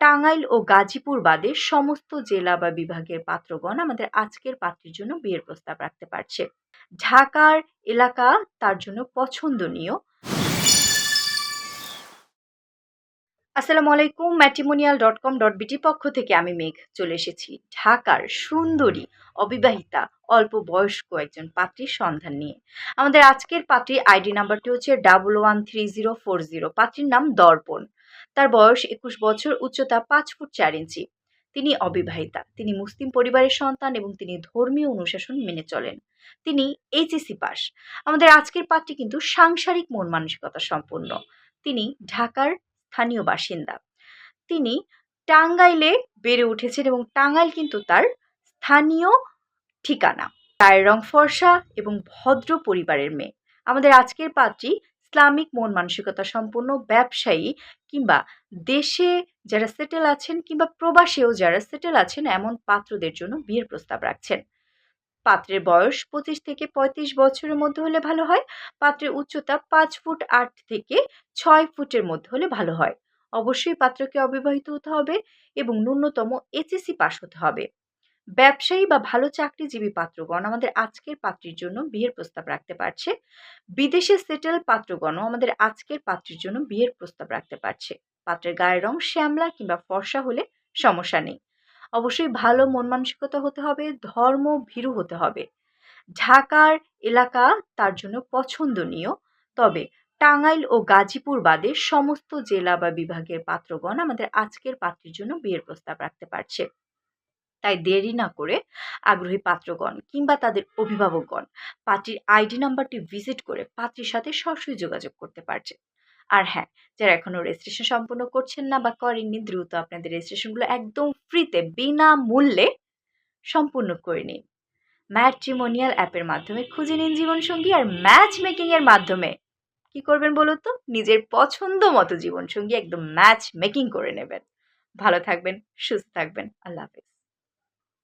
টাঙ্গাইল ও গাজীপুর বাদে সমস্ত জেলা বা বিভাগের পাত্রগণ আমাদের আজকের পাত্রীর জন্য বিয়ের প্রস্তাব রাখতে পারছে। ঢাকার এলাকা তার জন্য পছন্দনীয়। আসসালামু আলাইকুম ম্যাট্রিমোনিয়াল ডট কম ডট বিটি পক্ষ থেকে আমি মেঘ চলে এসেছি ঢাকার সুন্দরী, অবিবাহিতা, অল্প বয়স্ক একজন পাত্রীর সন্ধান নিয়ে। আমাদের আজকের পাত্রীর আইডি নাম্বারটি হচ্ছে double one three zero four zero পাত্রীর নাম দর্পণ। তার বয়স একুশ বছর, উচ্চতা পাঁচ ফুট চার ইঞ্চি। তিনি অবিবাহিতা। তিনি মুসলিম পরিবারের সন্তান এবং তিনি ধর্মীয় অনুশাসন মেনে চলেন। তিনি এইচএসি পাস। আমাদের আজকের পাত্রী কিন্তু সাংসারিক মন মানসিকতা সম্পন্ন। তিনি ঢাকার স্থানীয় বাসিন্দা। তিনি টাঙ্গাইলে বেড়ে উঠেছেন এবং টাঙ্গাইল কিন্তু তার স্থানীয় ঠিকানা। গায়ের রং ফর্সা এবং ভদ্র পরিবারের মেয়ে। আমাদের আজকের পাত্রী ইসলামিক মন মানসিকতা সম্পন্ন ব্যবসায়ী কিংবা দেশে যারা সেটেল আছেন কিংবা প্রবাসেও যারা সেটেল আছেন এমন পাত্রদের জন্য বিয়ের প্রস্তাব রাখছেন। পাত্রের বয়স পঁচিশ থেকে পঁয়ত্রিশ বছরের মধ্যে হলে ভালো হয়, পাত্রের উচ্চতা পাঁচ ফুট আট থেকে ছয় ফুটের মধ্যে হলে ভালো হয়। অবশ্যই পাত্রকে অবিবাহিত হতে হবে এবং ন্যূনতম এইচএসসি পাশ হতে হবে। ব্যবসায়ী বা ভালো চাকরিজীবী পাত্রগণ আমাদের আজকের পাত্রীর জন্য বিয়ের প্রস্তাব রাখতে পারছে। বিদেশে সেটেল পাত্রগণও আমাদের আজকের পাত্রীর জন্য বিয়ের প্রস্তাব রাখতে পারছে। পাত্রের গায়ের রং শ্যামলা কিংবা ফর্সা হলে সমস্যা নেই। অবশ্যই ভালো মন মানসিকতা হতে হবে, ধর্ম ভীরু হতে হবে। ঢাকার এলাকা তার জন্য পছন্দনীয়। তবে টাঙ্গাইল ও গাজীপুর বাদে সমস্ত জেলা বা বিভাগের পাত্রগণ আমাদের আজকের পাত্রীর জন্য বিয়ের প্রস্তাব রাখতে পারছে। তাই দেরি না করে আগ্রহী পাত্রগণ কিংবা তাদের অভিভাবকগণ পাত্রীর আইডি নাম্বারটি ভিজিট করে পাত্রীর সাথে সরাসরি যোগাযোগ করতে পারছে। আর হ্যাঁ যারা এখনও রেজিস্ট্রেশন সম্পন্ন করছেন না বা করেননি, দ্রুত আপনাদের রেজিস্ট্রেশনগুলো একদম ফ্রিতে বিনামূল্যে সম্পূর্ণ করে নিন। ম্যাট্রিমোনিয়াল অ্যাপের মাধ্যমে খুঁজে নিন জীবনসঙ্গী আর ম্যাচ মেকিংয়ের মাধ্যমে। কি করবেন বলুন তো? নিজের পছন্দ মতো জীবনসঙ্গী একদম ম্যাচ মেকিং করে নেবেন। ভালো থাকবেন, সুস্থ থাকবেন। আল্লাহ হাফিজ।